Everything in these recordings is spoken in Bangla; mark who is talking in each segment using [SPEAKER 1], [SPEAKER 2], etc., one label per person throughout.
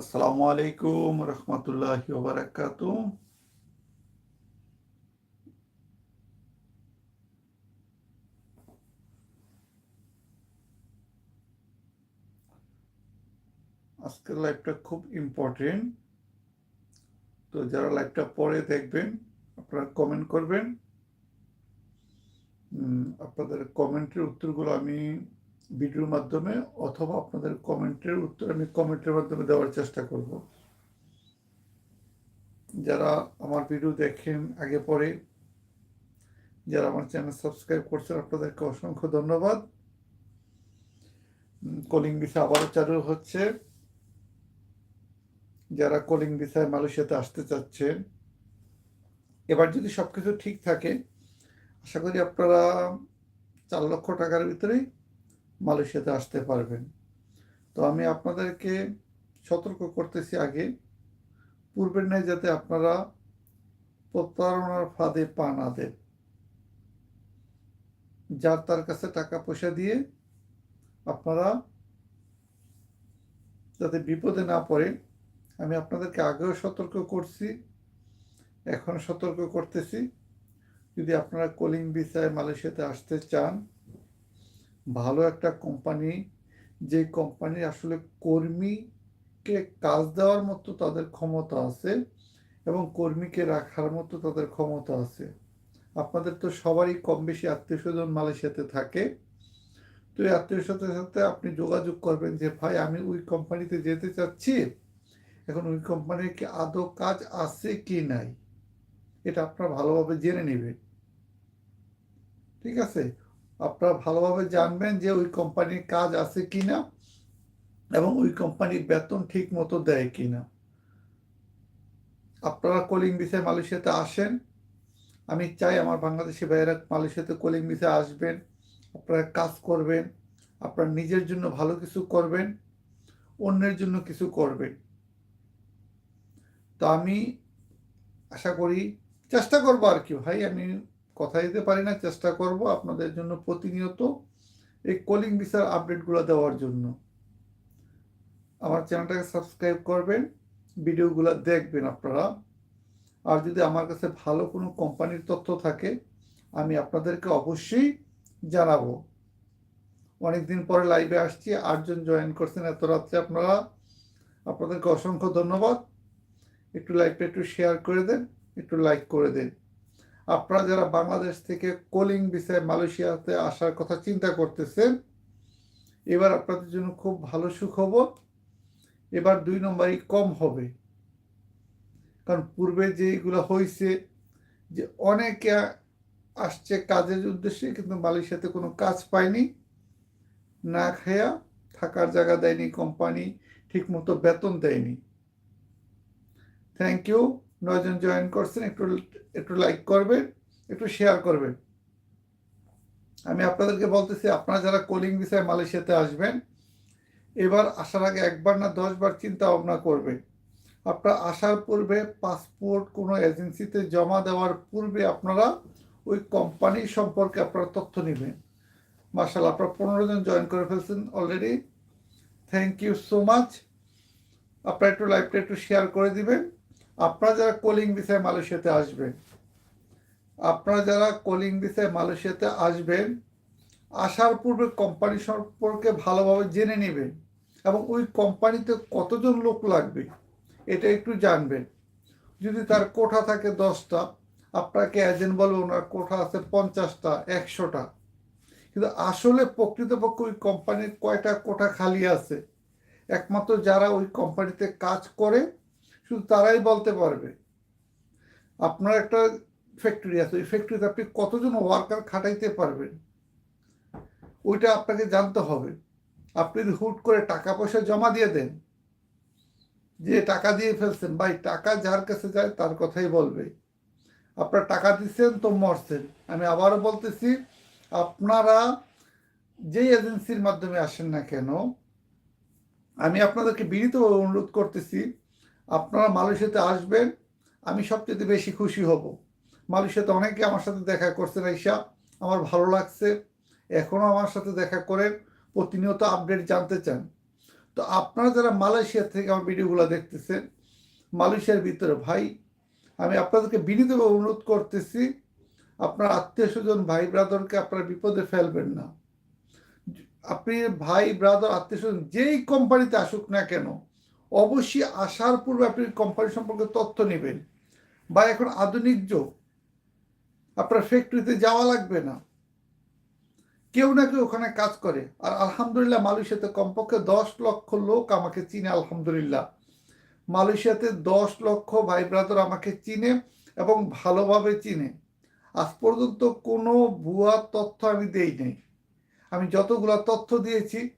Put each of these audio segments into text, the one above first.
[SPEAKER 1] আসসালামু আলাইকুম রহমতুল্লাহ বারাকাত আজকের লাইভটা খুব ইম্পর্টেন্ট তো যারা লাইভটা পরে দেখবেন, আপনারা কমেন্ট করবেন। আপনাদের কমেন্টের উত্তরগুলো আমি ভিডিওর মাধ্যমে অথবা আপনাদের কমেন্টের উত্তর আমি কমেন্টের মাধ্যমে দেওয়ার চেষ্টা করব। যারা আমার ভিডিও দেখেন আগে পরে, যারা আমার চ্যানেল সাবস্ক্রাইব করছেন, আপনাদেরকে অসংখ্য ধন্যবাদ। কলিং ভিসা আবারও চালু হচ্ছে। যারা কলিং ভিসায় মালয়েশিয়াতে আসতে চাচ্ছেন, এবার যদি সবকিছু ঠিক থাকে, আশা করি আপনারা চার লক্ষ টাকার ভিতরেই মালয়েশিয়াতে আসতে পারবেন। তো আমি আপনাদেরকে সতর্ক করতেছি আগে, পূর্বের ন্যায় যাতে আপনারা প্রতারণার ফাঁদে পা না দেন। যার তার কাছে টাকা পয়সা দিয়ে আপনারা যাতে বিপদে না পড়ে আমি আপনাদেরকে আগেও সতর্ক করছি, এখন সতর্ক করতেছি। যদি আপনারা কলিং ভিসায় মালয়েশিয়াতে আসতে চান ভালো একটা কোম্পানি যে কোম্পানি আসলে কর্মীকে কাজ দেওয়ার মতো তাদের ক্ষমতা আছে এবং কর্মীকে রাখার মতো তাদের ক্ষমতা আছে। আপনাদের তো সবারই কম বেশি আত্মীয় স্বজন মালয়েশিয়াতে থাকে। তো এই আত্মীয় স্বজনের সাথে আপনি যোগাযোগ করবেন যে, ভাই, আমি ওই কোম্পানিতে যেতে চাচ্ছি। এখন ওই কোম্পানির কি আদৌ কাজ আছে কি নাই? এটা আপনারা ভালোভাবে জেনে নেবেন। ঠিক আছে? আপনারা ভালোভাবে জানবেন যে ওই কোম্পানির কাজ আছে কি না এবং ওই কোম্পানির বেতন ঠিক মতো দেয় কি না আপনারা কলিং ভিসায় মালয়েশিয়াতে আসেন। আমি চাই আমার বাংলাদেশি ভাইয়েরা মালয়েশিয়াতে কলিং ভিসায় আসবেন, আপনারা কাজ করবেন, আপনার নিজের জন্য ভালো কিছু করবেন, অন্যের জন্য কিছু করবেন। তো আমি আশা করি চেষ্টা করব আর কি ভাই, আমি কথা দিতে পারি না, চেষ্টা করব আপনাদের জন্য প্রতিনিয়ত এই কলিং ভিসার আপডেটগুলো দেওয়ার জন্য। আমার চ্যানেলটাকে সাবস্ক্রাইব করবেন, ভিডিওগুলো দেখবেন আপনারা। আর যদি আমার কাছে ভালো কোনো কোম্পানির তথ্য থাকে, আমি আপনাদেরকে অবশ্যই জানাব। অনেকদিন পরে লাইভে আসছি, আটজন জয়েন করছেন, এত রাত্রে আপনারা, আপনাদেরকে অসংখ্য ধন্যবাদ। একটু লাইভটা একটু শেয়ার করে দেন, একটু লাইক করে দেন। আপনারা যারা বাংলাদেশ থেকে কলিং ভিসায় মালয়েশিয়াতে আসার কথা চিন্তা করতেছেন, এবার আপনাদের জন্য খুব ভালো সুখবর, এবার দুই নম্বরই কম হবে। কারণ পূর্বে যেগুলো হয়েছে যে অনেকে আসছে কাজের উদ্দেশ্যে, কিন্তু মালয়েশিয়াতে কোনো কাজ পায়নি, না খেয়া থাকার জায়গা দেয়নি, কোম্পানি ঠিকমতো বেতন দেয়নি। থ্যাংক ইউ নয়জন জয়েন করছেন, একটু একটু লাইক করবেন, একটু শেয়ার করবেন। আমি আপনাদেরকে বলতেছি, আপনারা যারা কলিং ভিসায় মালয়েশিয়াতে আসবেন, এবার আসার আগে একবার না দশবার চিন্তা ভাবনা করবেন। আপনারা আসার পূর্বে পাসপোর্ট কোনো এজেন্সিতে জমা দেওয়ার পূর্বে আপনারা ওই কোম্পানি সম্পর্কে আপনারা তথ্য নেবেন। মার্শাল আপনারা পনেরো জন জয়েন করে ফেলছেন already thank you so much আপনারা একটু লাইভটা একটু শেয়ার করে দিবেন। আপনারা যারা কলিং ভিসায় মালয়েশিয়াতে আসবেন, আপনারা যারা কলিং ভিসায় মালয়েশিয়াতে আসবেন, আসার পূর্বে কোম্পানি সম্পর্কে ভালোভাবে জেনে নেবেন এবং ওই কোম্পানিতে কতজন লোক লাগবে, এটা একটু জানবেন। যদি তার কোঠা থাকে দশটা, আপনাকে এজেন্ট বলবে ওনার কোঠা আছে পঞ্চাশটা, একশোটা। কিন্তু আসলে প্রকৃতপক্ষে ওই কোম্পানির কয়টা কোঠা খালি আছে? একমাত্র যারা ওই কোম্পানিতে কাজ করে শুধু তারাই বলতে পারবে। আপনার একটা ফ্যাক্টরি আছে, ওই ফ্যাক্টরিতে আপনি কতজন ওয়ার্কার খাটাইতে পারবেন? ওইটা আপনাকে জানতে হবে। আপনি যদি হুট করে টাকা পয়সা জমা দিয়ে দেন, যে টাকা দিয়ে ফেলছেন, ভাই, টাকা যার কাছে যায় তার কথাই বলবে। আপনার টাকা দিচ্ছেন তো মরছেন। আমি আবারও বলতেছি, আপনারা যেই এজেন্সির মাধ্যমে আসেন না কেন, আমি আপনাদেরকে বিনীতভাবে অনুরোধ করতেছি আপনারা মালয়েশিয়াতে আসবেন, আমি সবচেয়ে বেশি খুশি হব। মালয়েশিয়াতে অনেকে আমার সাথে দেখা করছেন ঈশা আমার ভালো লাগছে। এখনও আমার সাথে দেখা করেন, প্রতিনিয়ত আপডেট জানতে চান। তো আপনারা যারা মালয়েশিয়া থেকে আমার ভিডিওগুলো দেখতেছেন, মালয়েশিয়ার ভিতরে ভাই, আমি আপনাদেরকে বিনীতভাবে অনুরোধ করতেছি, আপনার আত্মীয় স্বজন, ভাই ব্রাদারকে আপনারা বিপদে ফেলবেন না। আপনি ভাই, ব্রাদার, আত্মীয় স্বজন, যেই কোম্পানিতে আসুক না কেন অবশ্যই আসার পূর্বে আপনি কোম্পানি সম্পর্কে তথ্য নেবেন। বা এখন আধুনিক যুগ, আপনার ফ্যাক্টরিতে যাওয়া লাগবে না। কেউ না কেউ ওখানে কাজ করে। আর আলহামদুলিল্লাহ মালয়েশিয়াতে কমপক্ষে দশ লক্ষ লোক আমাকে চিনে, আলহামদুলিল্লাহ। মালয়েশিয়াতে দশ লক্ষ ভাই ব্রাদার আমাকে চিনে এবং ভালোভাবে চিনে। আজ পর্যন্ত কোনো ভুয়া তথ্য আমি দেই নাই। আমি যতগুলা তথ্য দিয়েছি,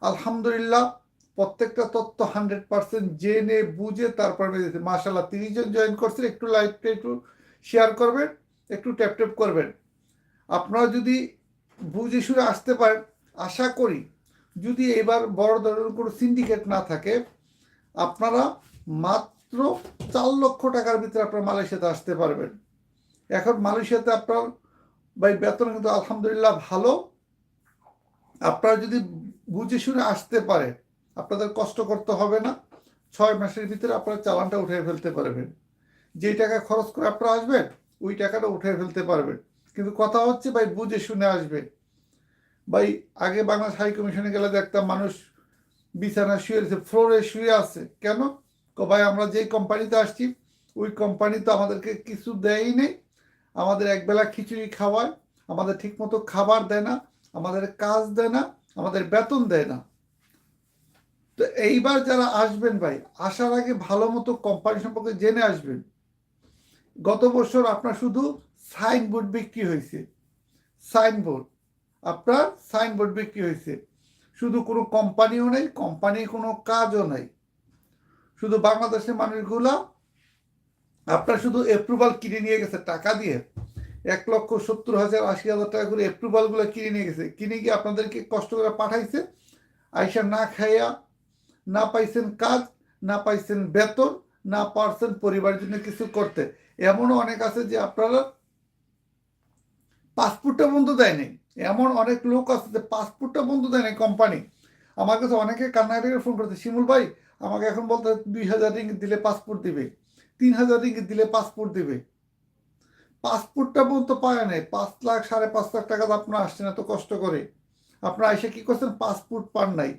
[SPEAKER 1] আলহামদুলিল্লাহ প্রত্যেকটা তথ্য হান্ড্রেড পার্সেন্ট জেনে, বুঝে তারপর আমি মাসাল্লাহ তিরিশ জন জয়েন করছেন, একটু লাইভটা একটু শেয়ার করবেন, একটু ট্যাপ ট্যাপ করবেন। আপনারা যদি বুঝে শুনে আসতে পারেন, আশা করি যদি এবার বড় ধরনের কোনো সিন্ডিকেট না থাকে, আপনারা মাত্র চার লক্ষ টাকার ভিতরে আপনারা মালয়েশিয়াতে আসতে পারবেন। এখন মালয়েশিয়াতে আপনার ভাই, বেতন কিন্তু আলহামদুলিল্লাহ ভালো। আপনারা যদি বুঝে শুনে আসতে পারে আপনাদের কষ্ট করতে হবে না। ছয় মাসের ভিতরে আপনারা চালানটা উঠে ফেলতে পারবেন। যেই টাকা খরচ করে আপনারা আসবেন, ওই টাকাটা উঠে ফেলতে পারবেন। কিন্তু কথা হচ্ছে, ভাই, বুঝে শুনে আসবে ভাই, আগে বাংলাদেশ হাই কমিশনে গেলে দেখতাম মানুষ বিছানা শুয়ে রয়েছে, ফ্লোরে শুয়ে আছে। কেন? ভাই, আমরা যেই কোম্পানিতে আসছি, ওই কোম্পানি তো আমাদেরকে কিছু দেয়ই নেই। আমাদের একবেলা খিচুড়ি খাওয়ায়, আমাদের ঠিকমতো খাবার দেয় না, আমাদের কাজ দেয় না, আমাদের বেতন দেয় না। তো এইবার যারা আসবেন ভাই, আসার আগে ভালো মতো কোম্পানি সম্পর্কে জেনে আসবেন। গত বছর আপনার শুধু সাইনবোর্ড বিক্রি হয়েছে। সাইনবোর্ড আপনার সাইনবোর্ড বিক্রি হয়েছে। শুধু কোনো কোম্পানিও নেই কোম্পানির কোনো কাজও নেই। শুধু বাংলাদেশের মানুষগুলা আপনার শুধু অ্যাপ্রুভাল কিনে নিয়ে গেছে টাকা দিয়ে। এক লক্ষ সত্তর হাজার আশি হাজার টাকা করে অ্যাপ্রুভালগুলো কিনে নিয়ে গেছে। কিনে গিয়ে আপনাদেরকে কষ্ট করে পাঠাইছে। আইসা না খাইয়া না পাইছেন কাজ, না পাইছেন বেতন, না পারছেন পরিবারের জন্য কিছু করতে। এমনও অনেক আছে যে আপনারা পাসপোর্টটা বন্ধ দেয় নাই। এমন অনেক লোক আছে যে পাসপোর্টটা বন্ধ দেয় নাই কোম্পানি আমার কাছে অনেকে কান্নাকাটি ফোন করতে শিমুল ভাই, আমাকে এখন বলতে দুই হাজার রিঙ্গিত দিলে পাসপোর্ট দিবে, তিন হাজার রিঙ্গিত দিলে পাসপোর্ট দিবে। পাসপোর্টটা পর্যন্ত পায় নাই, পাঁচ লাখ, সাড়ে পাঁচ লাখ টাকা তো আপনার আসছেন এত কষ্ট করে। আপনারা এসে কি করছেন? পাসপোর্ট পান নাই।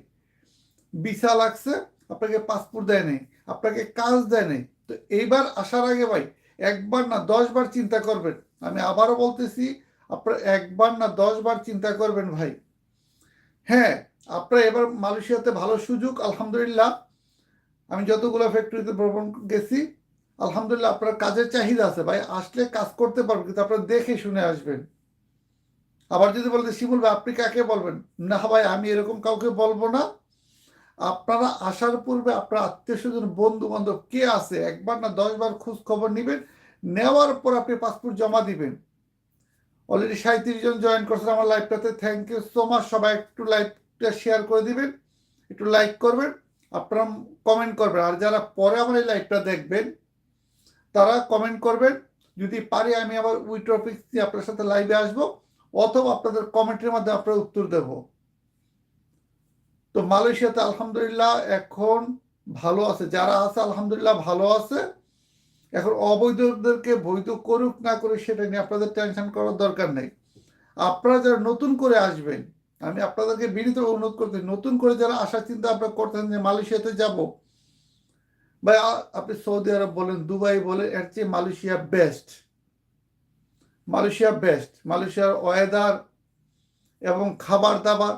[SPEAKER 1] ভিসা লাগছে আপনাকে পাসপোর্ট দেয় নাই, আপনাকে কাজ দেয় নাই। তো এইবার আসার আগে ভাই, একবার না দশ বার চিন্তা করবেন। আমি আবারও বলতেছি, আপনার একবার না দশ বার চিন্তা করবেন ভাই। হ্যাঁ আপনার এবার মালয়েশিয়াতে ভালো সুযোগ, আলহামদুলিল্লাহ। আমি যতগুলো ফ্যাক্টরিতে ভ্রমণ গেছি, আলহামদুলিল্লাহ আপনার কাজের চাহিদা আছে ভাই। আসলে কাজ করতে পারবেন, কিন্তু আপনারা দেখে শুনে আসবেন। আবার যদি বলতে শিমুল ভাই, আপনি কাকে বলবেন? না ভাই, আমি এরকম কাউকে বলব না। আপনারা আসার পূর্বে আপনার আত্মীয় স্বজন বন্ধু বান্ধব কে আছে, একবার না দশ বার খোঁজ খবর নেবেন, নেওয়ার পর আপনি পাসপোর্ট জমা দিবেন। অলরেডি সাঁত্রিশ জন জয়েন করছেন আমার লাইভটাতে থ্যাংক ইউ সো মাচ সবাই একটু লাইভটা শেয়ার করে দিবেন, একটু লাইক করবেন, আপনারা কমেন্ট করবেন। আর যারা পরে আমার এই লাইভটা দেখবেন, তারা কমেন্ট করবেন। যদি পারি আমি আবার উই টপিক দিয়ে আপনার সাথে লাইভে আসব, অথবা আপনাদের কমেন্টের মাধ্যমে আপনার উত্তর দেব। তো মালয়েশিয়াতে আলহামদুলিল্লাহ এখন ভালো আছে। যারা আছে, আলহামদুলিল্লাহ ভালো আছে। এখন অবৈধদেরকে বৈধ করুক না করে সেটা নিয়ে আপনাদের টেনশন করার দরকার নেই। আপনারা যারা নতুন করে আসবেন, আমি আপনাদেরকে বিনীত অনুরোধ করতে, নতুন করে যারা আসার চিন্তা আপনারা করতেন যে মালয়েশিয়াতে যাব বা আপনি সৌদি আরব বলেন, দুবাই বলেন, এর চেয়ে মালয়েশিয়া বেস্ট মালয়েশিয়া বেস্ট মালয়েশিয়ার ওয়েদার এবং খাবার দাবার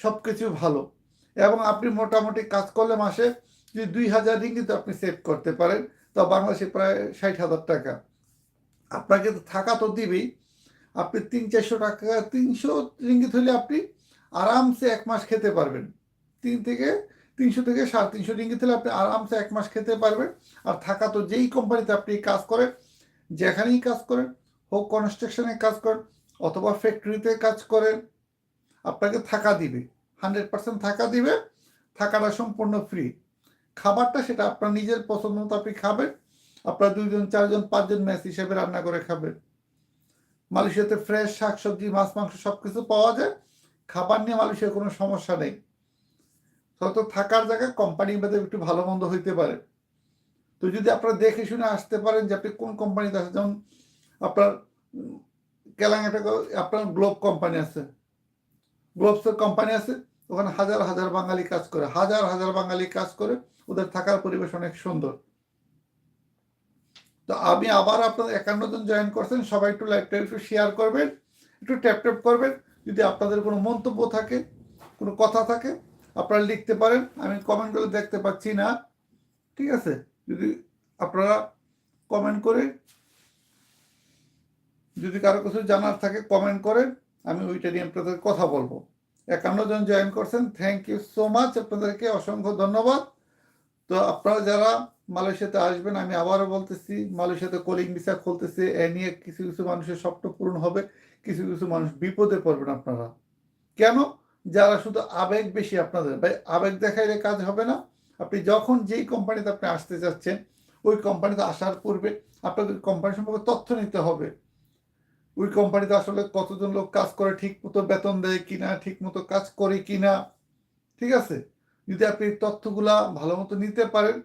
[SPEAKER 1] সব কিছু ভালো। এবং আপনি মোটামুটি কাজ করলে মাসে যদি দুই হাজার রিঙ্গিত আপনি সেভ করতে পারেন তা বাংলাদেশে প্রায় ষাট হাজার টাকা। আপনাকে তো থাকা তো দিবেই। আপনি তিন চারশো টাকা, তিনশো রিঙ্গিত হলে আপনি আরামসে এক মাস খেতে পারবেন। তিন থেকে, তিনশো থেকে সাড়ে তিনশো রিঙ্গিত হলে আপনি আরামসে এক মাস খেতে পারবেন। আর থাকা তো যেই কোম্পানিতে আপনি কাজ করেন, যেখানেই কাজ করেন, হোক কনস্ট্রাকশনে কাজ করেন, অথবা ফ্যাক্টরিতে কাজ করেন, আপনাকে থাকা দিবে। হান্ড্রেড পার্সেন্ট থাকা দিবে থাকাটা সম্পূর্ণ ফ্রি খাবারটা সেটা আপনার নিজের পছন্দ মতো আপনি খাবেন আপনার দুইজন চারজন পাঁচজন ম্যাচ হিসেবে রান্না করে খাবেন। মালয়েশিয়াতে ফ্রেশ শাকসবজি মাছ মাংস সব কিছু পাওয়া যায়। খাবার নিয়ে মালয়েশিয়ার কোনো সমস্যা নেই। হয়তো থাকার জায়গা কোম্পানি ভেতরে একটু ভালো মন্দ হইতে পারে। তো যদি আপনারা দেখে শুনে আসতে পারেন যে আপনি কোন কোম্পানিতে আছেন যেমন আপনার উম, কেলাঙ্গাটা আপনার গ্লোব কোম্পানি আছে। গ্লোবসের কোম্পানি আছে, ওখানে হাজার হাজার বাঙালি কাজ করে, হাজার হাজার বাঙালি কাজ করে ওদের থাকার পরিবেশ অনেক সুন্দর। তো আমি আবার আপনাদের একান্ন জন জয়েন করছেন, সবাই একটু লাইভটা একটু শেয়ার করবেন, একটু ট্যাপ ট্যাপ করবেন, যদি আপনাদের কোনো মন্তব্য থাকে, কোনো কথা থাকে, আপনারা লিখতে পারেন, আমি কমেন্টগুলো দেখতে পাচ্ছি না, ঠিক আছে? যদি আপনারা কমেন্ট করে, যদি কারও কিছু জানার থাকে কমেন্ট করেন আমি ওইটা নিয়ে আপনাদের কথা বলব। একান্ন জন জয়েন করছেন থ্যাংক ইউ সো মাচ আপনাদেরকে অসংখ্য ধন্যবাদ। তো আপনারা যারা মালয়েশিয়াতে আসবেন, আমি আবারও বলতেছি, মালয়েশিয়াতে কলিং ভিসা খুলতেছে, এ নিয়ে কিছু কিছু মানুষের স্বপ্ন পূরণ হবে, কিছু কিছু মানুষ বিপদে পড়বেন আপনারা। কেন? যারা শুধু আবেগ বেশি আপনাদের। ভাই, আবেগ দেখাইলে কাজ হবে না। আপনি যখন যেই কোম্পানিতে আপনি আসতে চাচ্ছেন, ওই কোম্পানিতে আসার পূর্বে আপনাদের কোম্পানি সম্পর্কে তথ্য নিতে হবে। ওই কোম্পানিতে আসলে কতজন লোক কাজ করে ঠিক মতো বেতন দেয় কিনা ঠিক মতো কাজ করে কিনা, ঠিক আছে? যদি আপনি তথ্যগুলা ভালো মতো নিতে পারেন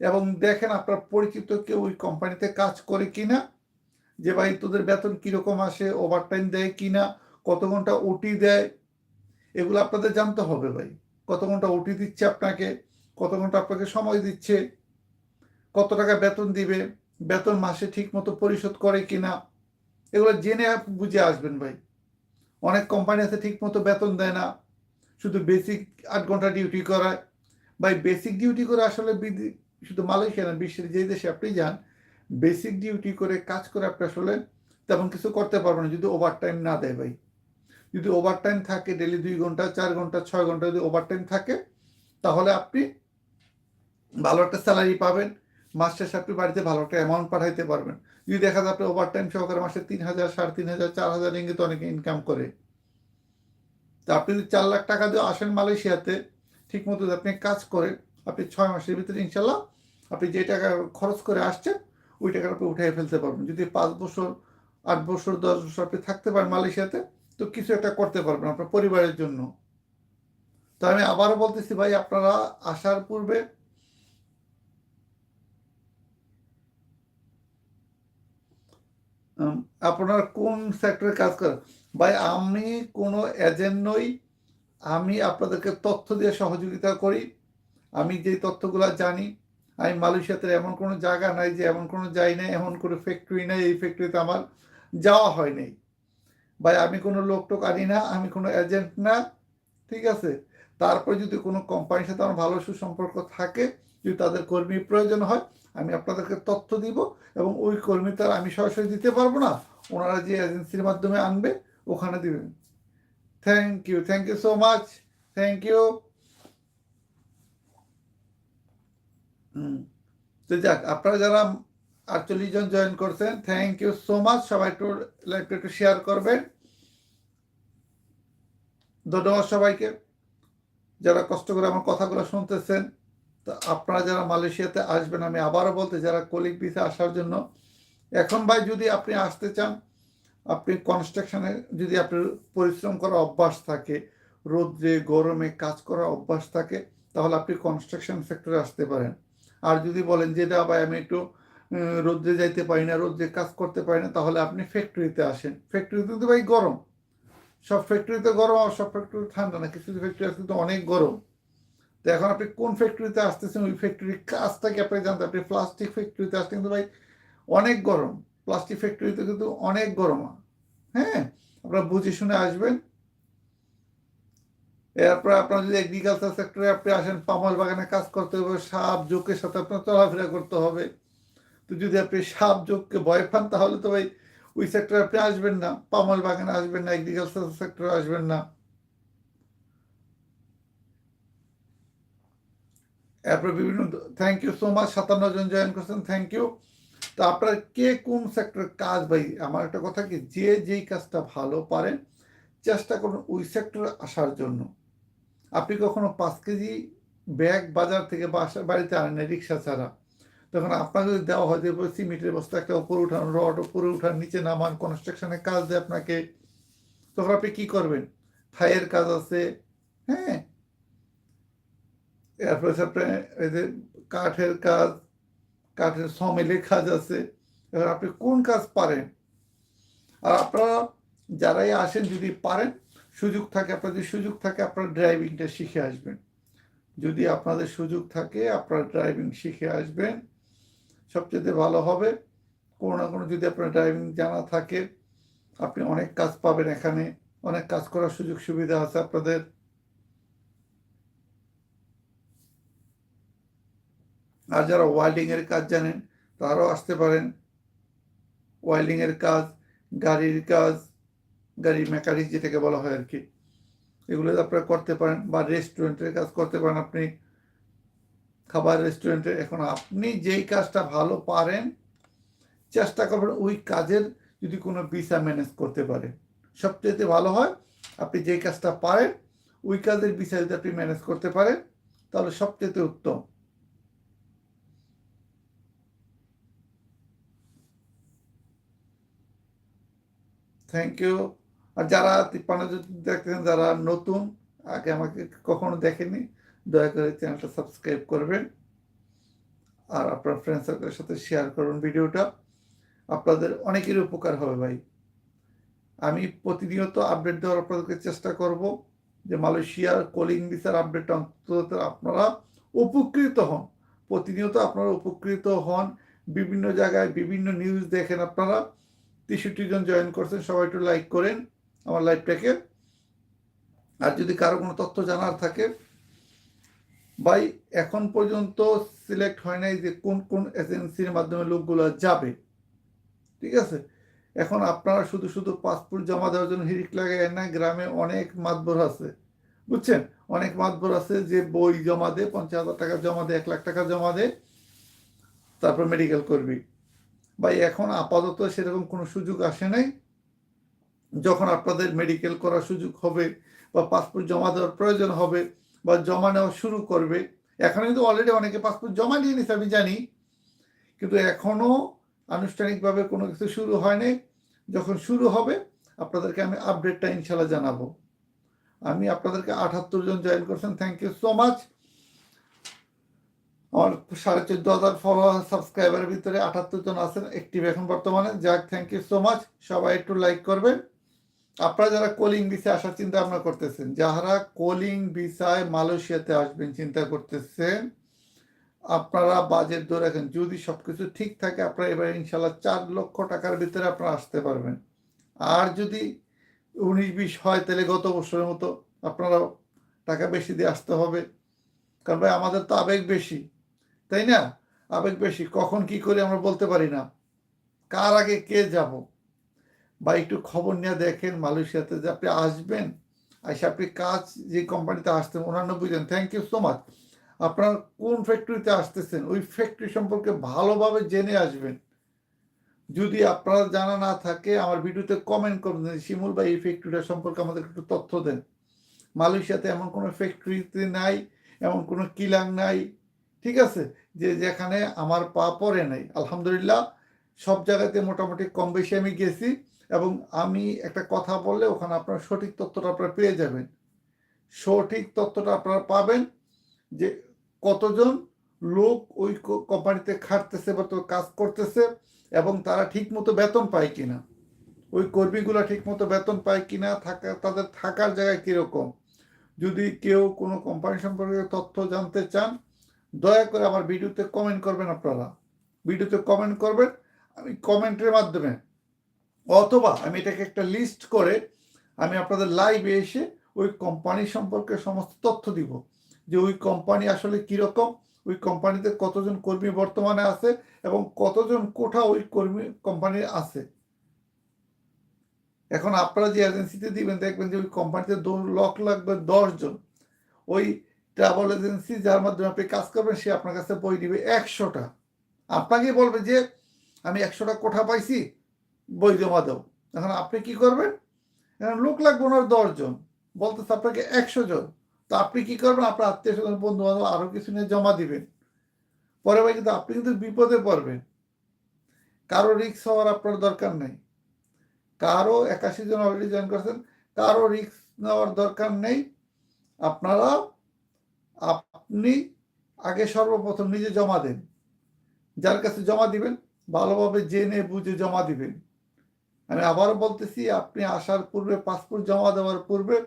[SPEAKER 1] এবং দেখেন আপনার পরিচিত কেউ ওই কোম্পানিতে কাজ করে কিনা, যে ভাই তোদের বেতন কীরকম আসে ওভারটাইম দেয় কিনা, কত ঘণ্টা ওটি দেয়, এগুলো আপনাদের জানতে হবে ভাই। কত ঘণ্টা ওটি দিচ্ছে আপনাকে, কত ঘণ্টা আপনাকে সময় দিচ্ছে, কত টাকা বেতন দিবে, বেতন মাসে ঠিক মতো পরিশোধ করে কিনা এগুলো জেনে বুঝে আসবেন ভাই। অনেক কোম্পানি আছে ঠিক মতো বেতন দেয় না। শুধু বেসিক আট ঘণ্টা ডিউটি করায়। ভাই বেসিক ডিউটি করে আসলে শুধু মালয়েশিয়া না, বিশ্বের যে দেশে আপনি যান বেসিক ডিউটি করে কাজ করে আপনি আসলে তেমন কিছু করতে পারবেন না যদি ওভার টাইম না দেয় ভাই। যদি ওভার টাইম থাকে ডেলি দুই ঘণ্টা, চার ঘণ্টা, ছয় ঘণ্টা যদি ওভার টাইম থাকে, তাহলে আপনি ভালো একটা স্যালারি পাবেন। মাস শেষে আপনি বাড়িতে ভালো একটা অ্যামাউন্ট পাঠাইতে পারবেন। যদি দেখা যায় আপনি ওভার টাইম সহকারে মাসে তিন হাজার সাড়ে তিন হাজার চার হাজার ইঙ্গিত অনেকে ইনকাম করে। তা আপনি যদি চার লাখ টাকা দিয়ে আসেন মালয়েশিয়াতে ঠিক মতো আপনি কাজ করেন, আপনি ছয় মাসের ভিতরে ইনশাল্লাহ আপনি যে টাকা খরচ করে আসছেন, ওই টাকাটা আপনি উঠাই ফেলতে পারবেন। যদি পাঁচ বছর, আট বছর, দশ বছর আপনি থাকতে পারেন মালয়েশিয়াতে, তো কিছু একটা করতে পারবেন আপনার পরিবারের জন্য। তো আমি আবারও বলতেছি ভাই, আপনারা আসার পূর্বে আপনার কোন সেক্টরে কাজ করেন? ভাই, আমি কোনো এজেন্ট নই। আমি আপনাদেরকে তথ্য দিয়ে সহযোগিতা করি। আমি যে তথ্যগুলো জানি, আমি মালয়েশিয়াতে এমন কোনো জায়গা নাই যে এমন কোনো যাই নাই, এমন কোনো ফ্যাক্টরি নাই, এই ফ্যাক্টরিতে আমার যাওয়া হয় নাই। ভাই, আমি কোনো লোক টোক আনি না, আমি কোনো এজেন্ট না, ঠিক আছে? তারপরে যদি কোনো কোম্পানির সাথে আমার ভালো সুসম্পর্ক থাকে, যদি তাদের কর্মী প্রয়োজন হয় আমি আপনাদেরকে তথ্য দিব এবং ওই কর্মী তার আমি সরাসরি দিতে পারব না, ওনারা যে এজেন্সির মাধ্যমে আনবে, ওখানে দিবেন। Thank you thank you so much thank you তো যাক, আপনারা যারা আটচল্লিশ জন জয়েন করছেন থ্যাংক ইউ সো মাচ সবাই একটু লাইভটা একটু শেয়ার করবেন। ধন্যবাদ সবাইকে, যারা কষ্ট করে আমার কথাগুলো শুনতেছেন। তো আপনারা যারা মালয়েশিয়াতে আসবেন, আমি আবারও বলতে যারা কলিগ ভিসা আসার জন্য, এখন ভাই যদি আপনি আসতে চান, আপনি কনস্ট্রাকশনে যদি আপনার পরিশ্রম করার অভ্যাস থাকে, রোদ্রে, গরমে কাজ করার অভ্যাস থাকে, তাহলে আপনি কনস্ট্রাকশন সেক্টরে আসতে পারেন। আর যদি বলেন যে, না ভাই, আমি একটু রোদ্রে যাইতে পারি না, রোদ্রে কাজ করতে পারি না, তাহলে আপনি ফ্যাক্টরিতে আসেন। ফ্যাক্টরিতে তো ভাই গরম। সব ফ্যাক্টরিতে গরম, আর সব ফ্যাক্টরি ঠান্ডা না। কিছু ফ্যাক্টরি আছে তো অনেক গরম। তো এখন আপনি কোন ফ্যাক্টরিতে আসতেছেন, ওই ফ্যাক্টরির কাজটাকে আপনি জানতে আপনি প্লাস্টিক ফ্যাক্টরিতে আসতে কিন্তু ভাই, অনেক গরম। প্লাস্টিক ফ্যাক্টরিতে কিন্তু অনেক গরম। হ্যাঁ? আপনারা বুঝে শুনে আসবেন। এরপর আপনার যদি এগ্রিকালচার সেক্টরে আপনি আসেন পামল বাগানে কাজ করতে হবে, সাপ জোকের সাথে আপনার চলাফেরা করতে হবে। তো যদি আপনি সাপ জোককে ভয় পান, তাহলে তো ভাই, ওই সেক্টরে আপনি আসবেন না। পামল বাগানে আসবেন না এগ্রিকালচার সেক্টরে আসবেন না। এরপর বিভিন্ন থ্যাংক ইউ সো মাচ সাতান্ন জন জয়েন করছেন থ্যাংক ইউ তো আপনার কে কোন সেক্টরের কাজ ভাই? আমার একটা কথা কি, যে যেই কাজটা ভালো পারেন চেষ্টা করুন ওই সেক্টরে আসার জন্য। আপনি কখনো পাঁচ কেজি ব্যাগ বাজার থেকে বাসা বাড়িতে আনেন রিক্সা ছাড়া। তখন আপনাকে যদি দেওয়া হয় যে সিমেন্টের বস্তা একটা উপরে উঠান, রড উপরে উঠান, নিচে নামান কনস্ট্রাকশনের কাজ দেয় আপনাকে, তখন আপনি কী করবেন? থাইয়ের কাজ আছে হ্যাঁ? এরপরে আপনার এই যে কাঠের কাজ, কাঠের সমিলের কাজ আছে, এবার আপনি কোন কাজ পারেন? আর আপনারা যারাই আসেন, যদি পারেন, সুযোগ থাকে আপনাদের সুযোগ থাকে, আপনারা ড্রাইভিংটা শিখে আসবেন। যদি আপনাদের সুযোগ থাকে, আপনারা ড্রাইভিং শিখে আসবেন। সবচেয়ে ভালো হবে, কোনো না কোনো যদি আপনার ড্রাইভিং জানা থাকে, আপনি অনেক কাজ পাবেন এখানে, অনেক কাজ করার সুযোগ সুবিধা আছে আপনাদের। আর যারা ওয়েল্ডিং এর কাজ জানেন, তারাও আসতে পারেন। ওয়েল্ডিং এর কাজ, গাড়ির কাজ গাড়ির মেকানিক যেটাকে বলা হয় আর কি এগুলো আপনারা করতে পারেন বা রেস্টুরেন্টের কাজ করতে পারেন আপনি। খাবার রেস্টুরেন্টে এখন আপনি যেই কাজটা ভালো পারেন, চেষ্টা করবেন ওই কাজের যদি কোনো ভিসা ম্যানেজ করতে পারেন। সবচেয়ে ভালো হয়, আপনি যেই কাজটা পারেন, ওই কাজের ভিসা যদি আপনি ম্যানেজ করতে পারেন, তাহলে সবচেয়ে উত্তম। থ্যাংক ইউ আর যারা তিপ্পান্ন দেখতেছেন, যারা নতুন, আগে আমাকে কখনো দেখেনি দয়া করে চ্যানেলটা সাবস্ক্রাইব করবেন। আর আপনার ফ্রেন্ড সার্কেলের সাথে শেয়ার করুন ভিডিওটা। আপনাদের অনেকেরই উপকার হবে ভাই। আমি প্রতিনিয়ত আপডেট দেওয়ার আপনাদেরকে চেষ্টা করব যে মালয়েশিয়ার কলিং ভিসার আপডেট অন্তত আপনারা উপকৃত হন। প্রতিনিয়ত আপনারা উপকৃত হন। বিভিন্ন জায়গায় বিভিন্ন নিউজ দেখেন আপনারা। তেষট্টি জন জয়েন করছেন, সবাই একটু লাইক করেন আমার লাইভটাকে আর যদি কারও কোনো তথ্য জানার থাকে, ভাই, এখন পর্যন্ত সিলেক্ট হয় নাই যে কোন কোন এজেন্সির মাধ্যমে লোকগুলো যাবে। ঠিক আছে? এখন আপনারা শুধু শুধু পাসপোর্ট জমা দেওয়ার জন্য হিরিক লাগাই না গ্রামে অনেক মাতবর আছে। বুঝছেন? অনেক মাতবর আছে যে বই জমা দে, পঞ্চাশ হাজার টাকা জমা দেয় এক লাখ টাকা জমা দে, তারপর মেডিকেল করবি। ভাই, এখন আপাতত সেরকম কোনো সুযোগ আসে নাই। যখন আপনাদের মেডিকেল করার সুযোগ হবে বা পাসপোর্ট জমা দেওয়ার প্রয়োজন হবে বা জমা নেওয়া শুরু করবে, এখন কিন্তু অলরেডি অনেকে পাসপোর্ট জমা নিয়ে নিছে, আমি জানি। কিন্তু এখনও আনুষ্ঠানিকভাবে কোনো কিছু শুরু হয়নি যখন শুরু হবে, আপনাদেরকে আমি আপডেটটা ইনশাল্লাহ জানাব। আমি আপনাদেরকে আঠাত্তর জন জয়েন করছেন থ্যাংক ইউ সো মাচ আমার সাড়ে চোদ্দ হাজার ফলোয়ার সাবস্ক্রাইবারের ভিতরে আটাত্তর জন আছেন অ্যাক্টিভ এখন বর্তমানে। যাক থ্যাংক ইউ সো মাচ সবাই একটু লাইক করবেন। আপনারা যারা কোলিং ভিসায় আসার চিন্তা ভাবনা করতেছেন যারা কোলিং ভিসায় মালয়েশিয়াতে আসবেন, চিন্তা করতেছেন, আপনারা বাজেট ধরে রাখেন। যদি সবকিছু ঠিক থাকে, আপনারা এবার ইনশাল্লাহ চার লক্ষ টাকার ভিতরে আপনারা আসতে পারবেন। আর যদি উনিশ বিশ হয়, তাহলে গত বছরের মতো আপনারা টাকা বেশি দিয়ে আসতে হবে। কারণ ভাই, আমাদের তো আবেগ বেশি। তাই না? আবেগ বেশি। কখন কি করি আমরা বলতে পারি না। কার আগে কে যাব? বা একটু খবর নিয়ে দেখেন মালয়েশিয়াতে যে আপনি আসবেন আসে আপনি কাজ যে কোম্পানিতে আসতেন অন্যান্য বুঝলেন। থ্যাংক ইউ সো মাচ আপনার কোন ফ্যাক্টরিতে আসতেছেন? ওই ফ্যাক্টরি সম্পর্কে ভালোভাবে জেনে আসবেন। যদি আপনার জানা না থাকে, আমার ভিডিওতে কমেন্ট করবেন শিমুল ভাই এই ফ্যাক্টরিটা সম্পর্কে আমাদের একটু তথ্য দেন। মালয়েশিয়াতে এমন কোনো ফ্যাক্টরিতে নাই, এমন কোনো কিলাং নাই, ঠিক আছে? যে যেখানে আমার পা পড়ে নাই। আলহামদুলিল্লাহ, সব জায়গাতে মোটামুটি কম বেশি আমি গেছি এবং আমি একটা কথা বললে ওখানে আপনার সঠিক তথ্যটা আপনারা পেয়ে যাবেন। সঠিক তথ্যটা আপনারা পাবেন যে কতজন লোক ওই কোম্পানিতে খাটতেছে বা তো কাজ করতেছে এবং তারা ঠিক মতো বেতন পায় কিনা। ওই কর্মীগুলো ঠিক মতো বেতন পায় কিনা, থাকা, তাদের থাকার জায়গায় কীরকম? যদি কেউ কোনো কোম্পানি সম্পর্কে তথ্য জানতে চান দয়া করে আমার ভিডিওতে কমেন্ট করবেন আপনারা। ভিডিওতে কমেন্ট করবেন, আমি কমেন্টের মাধ্যমে, অথবা আমি এটাকে একটা লিস্ট করে আমি আপনাদের লাইভে এসে ওই কোম্পানি সম্পর্কে সমস্ত তথ্য দিব। যে ওই কোম্পানি আসলে কীরকম, ওই কোম্পানিতে কতজন কর্মী বর্তমানে আছে এবং কতজন কোঠা ওই কর্মী কোম্পানির আছে। এখন আপনারা যে এজেন্সিতে দিবেন, দেখবেন যে ওই কোম্পানিতে লক লাগবে দশজন ওই ট্রাভেল এজেন্সি যার মাধ্যমে আপনি কাজ করবেন, সে আপনার কাছে বই দিবে একশোটা। আপনাকে বলবে যে, আমি একশোটা কোঠা পাইছি, বই জমা দাও। এখন আপনি কি করবেন? এখন লোক লাগবে ওনার দশজন, বলতেছে আপনাকে একশো জন তো আপনি কি করবেন? আপনার আত্মীয় স্বজন বন্ধু বান্ধব আরও কিছু নিয়ে জমা দিবেন। পরে ভাই কিন্তু আপনি কিন্তু বিপদে পড়বেন। কারও রিক্স হওয়ার আপনার দরকার নেই। কারও একাশি জন অলরেডি জয়েন করছেন, কারও রিক্স নেওয়ার দরকার নেই। আপনারা আপনি আগে সর্বপ্রথম নিজে জমা দেন। যার কাছে জমা দিবেন, ভালোভাবে জেনে বুঝে জমা দিবেন। আমি আবারও বলতেছি, আপনি আসার পূর্বে পাসপোর্ট জমা দেওয়ার পূর্বে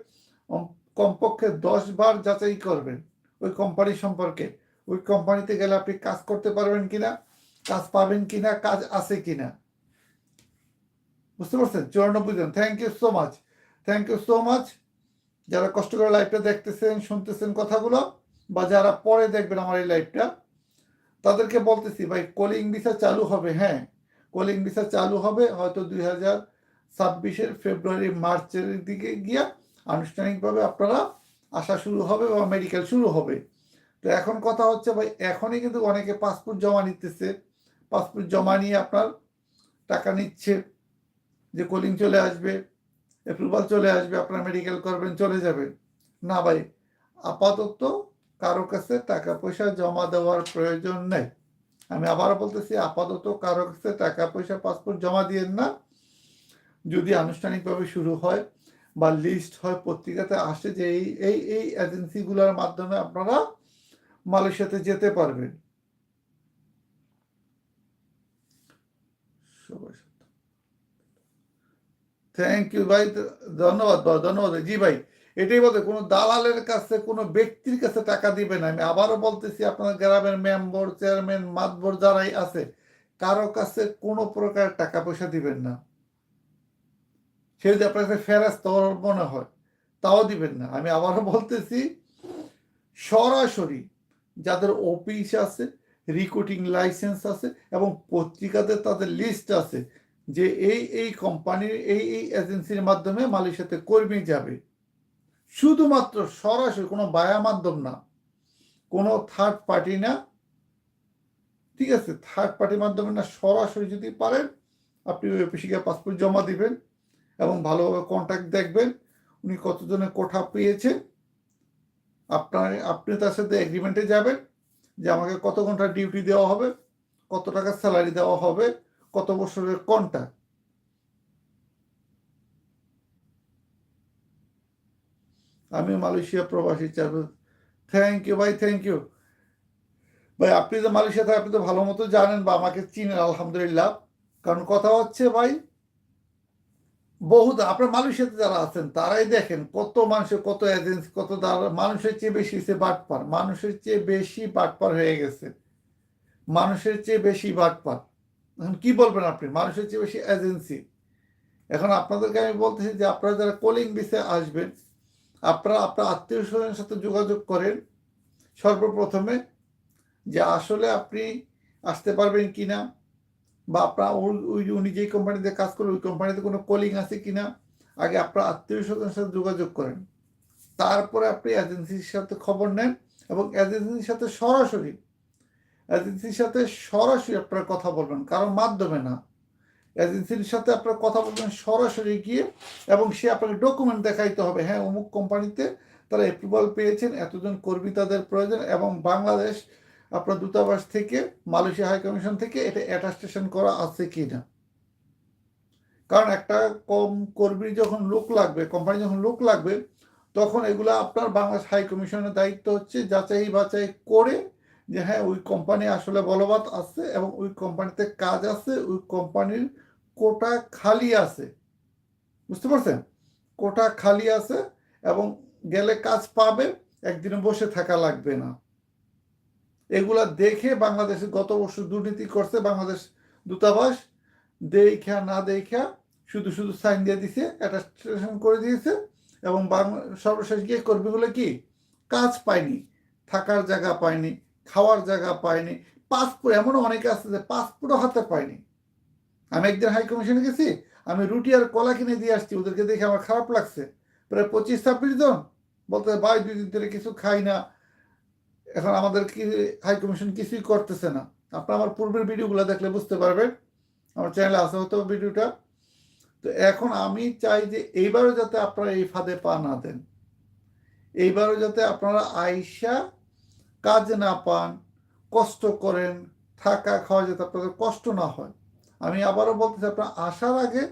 [SPEAKER 1] কম- কমপক্ষে দশ বার যাচাই করবেন ওই কোম্পানি সম্পর্কে। ওই কোম্পানিতে গেলে আপনি কাজ করতে পারবেন কিনা, কাজ পাবেন কিনা, কাজ আছে কিনা। বুঝতে পারছেন? চুরানব্বই জন। Thank you so much thank you so much যারা কষ্ট করে লাইভটা দেখতেছেন, শুনতেছেন কথাগুলো, বা যারা পরে দেখবেন আমার এই লাইভটা তাদেরকে বলতেছি, ভাই কলিং ভিসা চালু হবে। হ্যাঁ কলিং ভিসা চালু হবে হয়তো দুই হাজার ছাব্বিশের ফেব্রুয়ারি মার্চের দিকে গিয়া আনুষ্ঠানিকভাবে আপনারা আসা শুরু হবে বা মেডিকেল শুরু হবে। তো এখন কথা হচ্ছে, ভাই, এখনই কিন্তু অনেকে পাসপোর্ট জমা নিতেছে। পাসপোর্ট জমা নিয়ে আপনার টাকা নিচ্ছে, যে কলিং চলে আসবে। অ্যাপ্রুভাল চলে আসবে, আপনার মেডিকেল করবেন, চলে যাবেন। না ভাই, আপাতত কারও কাছে টাকা পয়সা জমা দেওয়ার প্রয়োজন নেই। আমি আবারও বলতেছি, আপাতত কারও কাছে টাকা পয়সা পাসপোর্ট জমা দিয়েন না। যদি আনুষ্ঠানিকভাবে শুরু হয় বা লিস্ট হয়, পত্রিকাতে আসে যে এই এই এই এজেন্সিগুলোর মাধ্যমে আপনারা মালয়েশিয়াতে যেতে পারবেন। থ্যাংক ইউ ভাই। ধন্যবাদ ধন্যবাদ। জি, ভাই, এটাই বলতে কোনো দালালের কাছে, কোনো ব্যক্তির কাছে টাকা দিবেন আমি আবারও বলতেছি, আপনার গ্রামের মেম্বর, চেয়ারম্যান, মাতবর যারাই আছে, কারও কাছে কোনো প্রকার টাকা পয়সা দিবেন না। সে যদি আপনার কাছে ফেরাস্ত মনে হয়, তাও দিবেন না। আমি আবারও বলতেছি, সরাসরি যাদের অফিস আছে রিক্রুটিং লাইসেন্স আছে, এবং পত্রিকাতে তাদের লিস্ট আছে যে এই এই কোম্পানির এই এই এজেন্সির মাধ্যমে মালির সাথে কর্মী যাবে। শুধুমাত্র সরাসরি কোনো বায়া মাধ্যম না, কোনো থার্ড পার্টি না, ঠিক আছে? থার্ড পার্টির মাধ্যমে না, সরাসরি যদি পারেন, আপনি ওই অফিসে গিয়ে পাসপোর্ট জমা দিবেন এবং ভালোভাবে কন্ট্যাক্ট দেখবেন, উনি কতজনের কোঠা পেয়েছে আপনার, আপনি তার সাথে এগ্রিমেন্টে যাবেন যে আমাকে কত ঘণ্টা ডিউটি দেওয়া হবে, কত টাকা স্যালারি দেওয়া হবে কত বছরের কোনটা? আমি মালয়েশিয়া প্রবাসী চাইব থ্যাংক ইউ ভাই থ্যাংক ইউ ভাই, আপনি তো মালয়েশিয়াতে আপনি তো ভালো মতো জানেন বা আমাকে চিনেন, আলহামদুলিল্লাহ। কারণ কথা হচ্ছে, ভাই, বহুত, আপনার মালয়েশিয়াতে যারা আছেন, তারাই দেখেন কত মানুষের কত এজেন্সি কত মানুষের চেয়ে বেশি সে বাটপার। মানুষের চেয়ে বেশি বাটপার হয়ে গেছে। মানুষের চেয়ে বেশি বাটপার। এখন কি বলবেন আপনি? মানুষের চেয়ে বেশি এজেন্সি এখন আপনাদেরকে আমি বলতেছি যে আপনারা যারা কলিং বিষয়ে আসবেন, আপনারা আপনার আত্মীয় স্বজনের সাথে যোগাযোগ করেন সর্বপ্রথমে যে আসলে আপনি আসতে পারবেন কি না বা আপনার ওই- উনি যেই কোম্পানিতে কাজ করেন ওই কোম্পানিতে কোনো কলিং আছে কি না আগে আপনার আত্মীয় স্বজনের সাথে যোগাযোগ করেন। তারপরে আপনি এজেন্সির সাথে খবর নেন এবং এজেন্সির সাথে সরাসরি এজেন্সির সাথে সরাসরি আপনারা কথা বলবেন কারোর মাধ্যমে না। এজেন্সির সাথে আপনারা কথা বলবেন সরাসরি গিয়ে এবং সে আপনাকে ডকুমেন্ট দেখাইতে হবে হ্যাঁ অমুক কোম্পানিতে তারা অ্যাপ্রুভাল পেয়েছেন, এতজন কর্মী তাদের প্রয়োজন এবং বাংলাদেশ আপনার দূতাবাস থেকে, মালয়েশিয়া হাই কমিশন থেকে এটা অ্যাটাস্টেশন করা আছে কি না কারণ একটা কম কর্মী যখন লোক লাগবে কোম্পানি যখন লোক লাগবে, তখন এগুলো আপনার বাংলাদেশ হাই কমিশনের দায়িত্ব হচ্ছে যাচাই বাছাই করে যে হ্যাঁ ওই কোম্পানি আসলে বলবৎ আছে এবং ওই কোম্পানিতে কাজ আছে, ওই কোম্পানির কোটা খালি আছে। বুঝতে পারছেন? কোটা খালি আছে এবং গেলে কাজ পাবে একদিনে বসে থাকা লাগবে না। এগুলা দেখে বাংলাদেশে গত বছর দুর্নীতি করছে বাংলাদেশ দূতাবাস। দেখা না দেখা শুধু শুধু সাইন দিয়ে দিছে, অ্যাটাস্টেশন করে দিয়েছে এবং সর্বশেষ গিয়ে কর্মীগুলো কি? কাজ পায়নি, থাকার জায়গা পায়নি। খাওয়ার জায়গা পায়নি পাসপোর্ট এমনও অনেকে আছে যে পাসপোর্টও হাতে পায়নি আমি একদিন হাই কমিশনে গেছি, আমি রুটি আর কলা কিনে দিয়ে আসছি, ওদেরকে দেখে আমার খারাপ লাগছে। প্রায় পঁচিশ, ছাব্বিশ জন বলতে ভাই, দুই দিন ধরে কিছু খাই না। এখন আমাদের কি হাই কমিশন কিছুই করতেছে না। আপনার আমার পূর্বের ভিডিওগুলো দেখলে বুঝতে পারবেন। আমার চ্যানেলে আসা হতো ভিডিওটা। তো এখন আমি চাই যে এইবারও যাতে আপনারা এই ফাঁদে পা না দেন। এইবারও যাতে আপনারা আইসা কাজ না পান, কষ্ট করেন, থাকা খাওয়া যাতে আপনাদের কষ্ট না হয়। আমি আবারও বলতে চাই আপনারা আসার আগে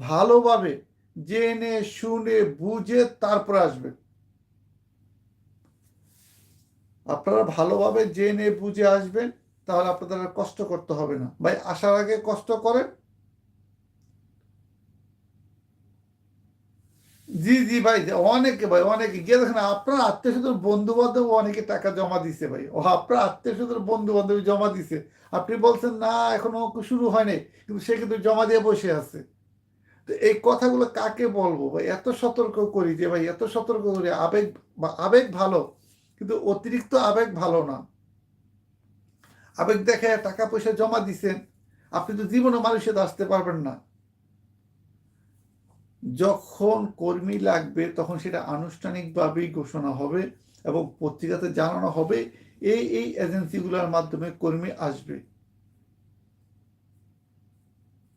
[SPEAKER 1] ভালোভাবে জেনে, শুনে, বুঝে তারপরে আসবেন। আপনারা ভালোভাবে জেনে, বুঝে আসবেন, তাহলে আপনাদের কষ্ট করতে হবে না। ভাই, আসার আগে কষ্ট করেন জি জি, ভাই অনেকে ভাই, অনেকে গিয়ে দেখেন, আপনার আত্মীয় স্বজন বন্ধু বান্ধব অনেকে টাকা জমা দিছে, ভাই। ও আপনার আত্মীয় স্বজন বন্ধু বান্ধব জমা দিছে। আপনি বলছেন, না, এখনও শুরু হয়নি। কিন্তু সে কিন্তু জমা দিয়ে বসে আছে। তো এই কথাগুলো কাকে বলব, ভাই? এত সতর্ক করি যে, ভাই, এত সতর্ক করি। আবেগ আবেগ ভালো, কিন্তু অতিরিক্ত আবেগ ভালো না। আবেগ দেখে টাকা পয়সা জমা দিছেন। আপনি তো জীবনে মানুষের আসতে পারবেন না। যখন কর্মী লাগবে, তখন সেটা আনুষ্ঠানিকভাবেই ঘোষণা হবে এবং পত্রিকাতে জানানো হবে। এই এই এজেন্সিগুলোর মাধ্যমে কর্মী আসবে।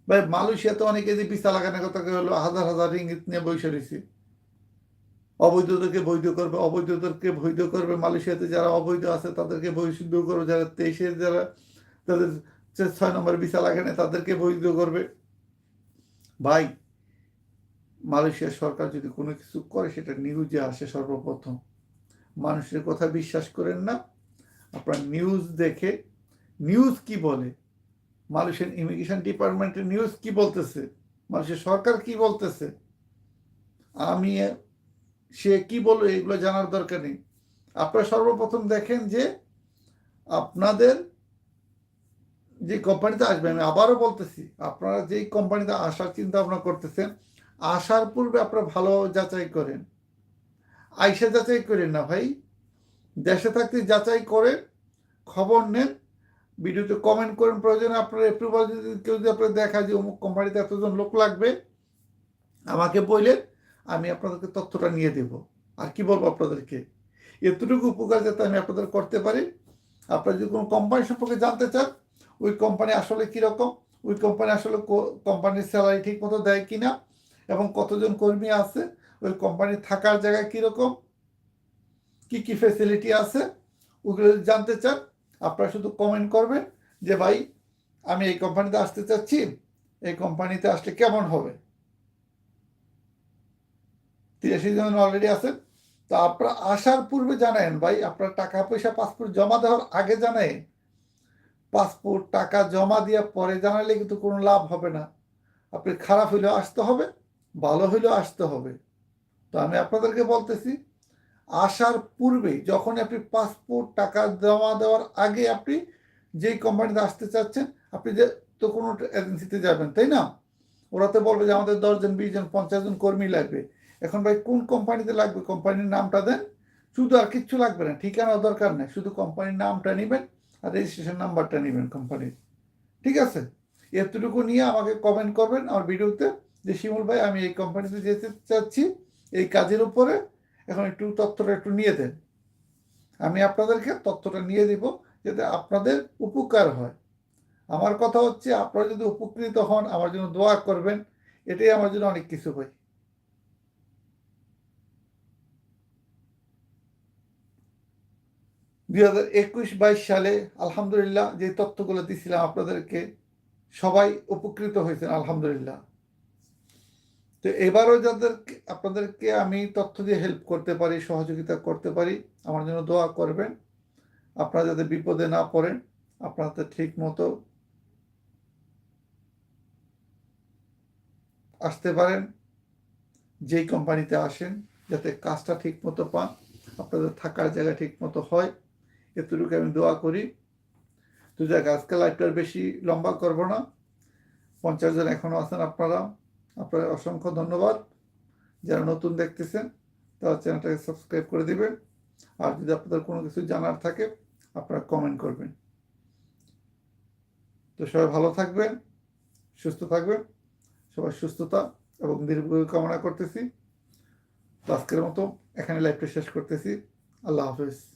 [SPEAKER 1] ভাই, মালয়েশিয়াতে অনেকে যে ভিসা লাগানোর কথা হলো, হাজার হাজার রিঙ্গিত নিয়ে বসে রয়েছে। অবৈধদেরকে বৈধ করবে, অবৈধদেরকে বৈধ করবে। মালয়েশিয়াতে যারা অবৈধ আছে, তাদেরকে বৈধ করবে। যারা তেইশে যারা, তাদের ছয় নম্বর ভিসা লাগানে, তাদেরকে বৈধ করবে। ভাই মালয়েশিয়ার সরকার যদি কোনো কিছু করে, সেটা নিউজে আসে সর্বপ্রথম। মানুষের কথা বিশ্বাস করেন না। আপনার নিউজ দেখে, নিউজ কি বলে? মালয়েশিয়ান ইমিগ্রেশন ডিপার্টমেন্টের নিউজ কি বলতেছে? মানুষের সরকার কি বলতেছে? আমি, সে কি বলবে এগুলো জানার দরকার নেই। আপনারা সর্বপ্রথম দেখেন যে, আপনাদের যে কোম্পানিতে আসবে আমি আবারও বলতেছি, আপনারা যেই কোম্পানিতে আসার চিন্তা ভাবনা করতেছেন আসার পূর্বে আপনারা ভালো যাচাই করেন। আইসা যাচাই করেন না ভাই। দেশে থাকতে যাচাই করেন, খবর নেন, ভিডিওতে কমেন্ট করেন। প্রয়োজনে আপনার অ্যাপ্রুভাল যদি কেউ যদি আপনার দেখা যে অমুক কোম্পানিতে এতজন লোক লাগবে, আমাকে বললেন, আমি আপনাদেরকে তথ্যটা নিয়ে দেব। আর কি বলব আপনাদেরকে? এতটুকু উপকার যাতে আমি আপনাদের করতে পারি। আপনারা যদি কোনো কোম্পানি সম্পর্কে জানতে চান, ওই কোম্পানি আসলে কীরকম, ওই কোম্পানি আসলে কোম্পানির স্যালারি ঠিক মতো দেয় কিনা এবং কতজন কর্মী আছে, ওই কোম্পানি থাকার জায়গায় কীরকম, কি কি ফেসিলিটি আছে, ওগুলো জানতে চান, আপনারা শুধু কমেন্ট করবেন যে, ভাই, আমি এই কোম্পানিতে আসতে চাচ্ছি, এই কোম্পানিতে আসলে কেমন হবে? তিরাশি জন অলরেডি আছেন। তো আপনারা আসার পূর্বে জানেন, ভাই, আপনার টাকা পয়সা পাসপোর্ট জমা দেওয়ার আগে জানেন। পাসপোর্ট টাকা জমা দেওয়ার পরে জানালে কিন্তু কোনো লাভ হবে না। আপনি খারাপ হইলেও আসতে হবে। ভালো হইলেও আসতে হবে। তো আমি আপনাদেরকে বলতেছি, আসার পূর্বে যখন আপনি পাসপোর্ট টাকা জমা দেওয়ার আগে আপনি যেই কোম্পানিতে আসতে চাচ্ছেন, আপনি যে তো কোনো এজেন্সিতে যাবেন, তাই না? ওরা তো বলবে যে আমাদের দশজন বিশ জন, পঞ্চাশ জন কর্মী লাগবে। এখন ভাই, কোন কোম্পানিতে লাগবে? কোম্পানির নামটা দেন। শুধু আর কিচ্ছু লাগবে না ঠিকানা দরকার নেই। শুধু কোম্পানির নামটা নেবেন আর রেজিস্ট্রেশন নাম্বারটা নেবেন কোম্পানির ঠিক আছে? এতটুকু নিয়ে আমাকে কমেন্ট করবেন আমার ভিডিওতে যে শিমুল ভাই, আমি এই কোম্পানিতে যেতে চাচ্ছি, এই কাজের উপরে, এখন একটু তথ্যটা একটু নিয়ে দেন। আমি আপনাদেরকে তথ্যটা নিয়ে দিব যাতে আপনাদের উপকার হয়। আমার কথা হচ্ছে, আপনারা যদি উপকৃত হন, আমার জন্য দোয়া করবেন, এটাই আমার জন্য অনেক কিছু ভাই। দুই হাজার একুশ বাইশ সালে, আলহামদুলিল্লাহ, যে তথ্যগুলো দিছিলাম আপনাদেরকে, সবাই উপকৃত হয়েছেন, আলহামদুলিল্লাহ। তো এবারও যাদের আপনাদেরকে আমি তথ্য দিয়ে হেল্প করতে পারি, সহযোগিতা করতে পারি, আমার জন্য দোয়া করবেন। আপনারা যাতে বিপদে না পড়েন আপনাদের ঠিক মতো আসতে পারেন, যেই কোম্পানিতে আসেন, যাতে কাজটা ঠিক মতো পান, আপনাদের থাকার জায়গা ঠিক মতো হয়, এতটুকু আমি দোয়া করি। তো যাক আজকে লাইফটার বেশি লম্বা করব না। পঞ্চাশ জন এখনও আছেন আপনারা। আপনার অসংখ্য ধন্যবাদ। যারা নতুন দেখতেছেন, তারা চ্যানেলটাকে সাবস্ক্রাইব করে দিবেন। আর যদি আপনাদের কোনো কিছু জানার থাকে, আপনারা কমেন্ট করবেন। তো সবাই ভালো থাকবেন, সুস্থ থাকবেন। সবাই সুস্থতা এবং দীর্ঘ কামনা করতেছি। আজকের মতো এখানে লাইভটা শেষ করতেছি। আল্লাহ হাফেজ।